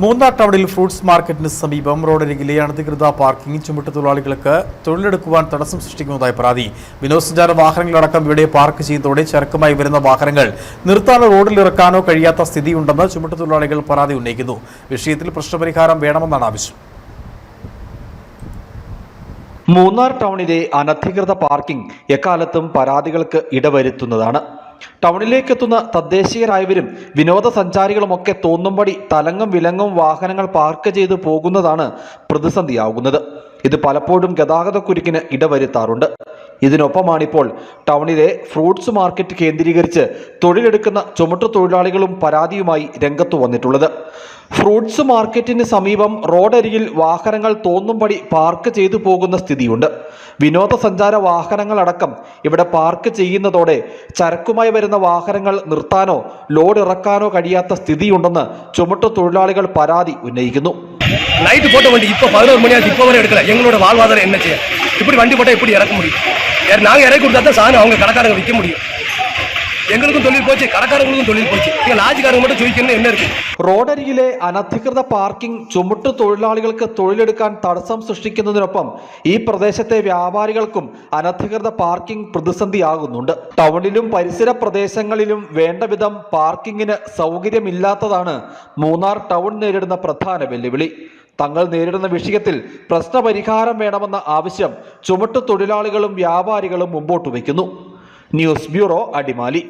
മൂന്നാർ ടൗണിൽ ഫ്രൂട്ട്സ് മാർക്കറ്റിന് സമീപം റോഡരികിലെ അനധികൃത പാർക്കിംഗ് ചുമട്ട് തൊഴിലാളികൾക്ക് തൊഴിലെടുക്കുവാൻ തടസ്സം സൃഷ്ടിക്കുന്നതായി പരാതി. വിനോദസഞ്ചാര വാഹനങ്ങളടക്കം ഇവിടെ പാർക്ക് ചെയ്യുന്നതോടെ ചരക്കുമായി വരുന്ന വാഹനങ്ങൾ നിർത്താനോ റോഡിൽ ഇറക്കാനോ കഴിയാത്ത സ്ഥിതിയുണ്ടെന്ന് ചുമട്ട് തൊഴിലാളികൾ പരാതി ഉന്നയിക്കുന്നു. വിഷയത്തിൽ പ്രശ്നപരിഹാരം വേണമെന്നാണ് ആവശ്യം. മൂന്നാർ ടൗണിലെ അനധികൃത പാർക്കിംഗ് എക്കാലത്തും പരാതികൾക്ക് ഇടവരുത്തുന്നതാണ്. ടൗണിലേക്കെത്തുന്ന തദ്ദേശീയരായവരും വിനോദസഞ്ചാരികളുമൊക്കെ തോന്നുംപടി തലങ്ങും വിലങ്ങും വാഹനങ്ങൾ പാർക്ക് ചെയ്തു പോകുന്നതാണ് പ്രതിസന്ധിയാകുന്നത് ഇത് പലപ്പോഴും ഗതാഗതക്കുരുക്കിന് ഇടവരുത്താറുണ്ട്. ഇതിനൊപ്പമാണിപ്പോൾ ടൗണിലെ ഫ്രൂട്ട്സ് മാർക്കറ്റ് കേന്ദ്രീകരിച്ച് തൊഴിലെടുക്കുന്ന ചുമട്ടു തൊഴിലാളികളും പരാതിയുമായി രംഗത്തു വന്നിട്ടുള്ളത്. ഫ്രൂട്ട്സ് മാർക്കറ്റിന് സമീപം റോഡരികിൽ വാഹനങ്ങൾ തോന്നുംപടി പാർക്ക് ചെയ്തു പോകുന്ന സ്ഥിതിയുണ്ട്. വിനോദസഞ്ചാര വാഹനങ്ങളടക്കം ഇവിടെ പാർക്ക് ചെയ്യുന്നതോടെ ചരക്കുമായി വരുന്ന വാഹനങ്ങൾ നിർത്താനോ ലോഡ് ഇറക്കാനോ കഴിയാത്ത സ്ഥിതിയുണ്ടെന്ന് ചുമട്ടു തൊഴിലാളികൾ പരാതി ഉന്നയിക്കുന്നു. நைட்டு போட்ட வண்டி இப்போ பதினோரு மணி ஆச்சு இப்போ வரை எடுக்கல. எங்களோட வாழ்வாதாரம் என்ன செய்ய? இப்படி வண்டி போட்டால் எப்படி இறக்க முடியும்? நாங்கள் இறக்கி கொடுத்தா தான் சாணம் அவங்க கடைக்காரங்க விற்க முடியும். எங்களுக்கும் தொழில் போச்சு கடைக்காரங்களுக்கும் தொழில் போச்சு எங்கள் லாஜிக்காரங்க மட்டும் ചോദിക്കുന്നത് என்ன இருக்கு റോഡരികിലെ അനധികൃത പാർക്കിംഗ് ചുമട്ടു തൊഴിലാളികൾക്ക് തൊഴിലെടുക്കാൻ തടസ്സം സൃഷ്ടിക്കുന്നതിനൊപ്പം ഈ പ്രദേശത്തെ വ്യാപാരികൾക്കും അനധികൃത പാർക്കിംഗ് പ്രതിസന്ധിയാകുന്നുണ്ട് ടൗണിലും പരിസര പ്രദേശങ്ങളിലും വേണ്ട വിധം പാർക്കിങ്ങിന് സൗകര്യമില്ലാത്തതാണ് മൂന്നാർ ടൗൺ നേരിടുന്ന പ്രധാന വെല്ലുവിളി തങ്ങൾ നേരിടുന്ന വിഷയത്തിൽ പ്രശ്നപരിഹാരം വേണമെന്ന ആവശ്യം ചുമട്ടു തൊഴിലാളികളും വ്യാപാരികളും മുമ്പോട്ട് വയ്ക്കുന്നു ന്യൂസ് ബ്യൂറോ അടിമാലി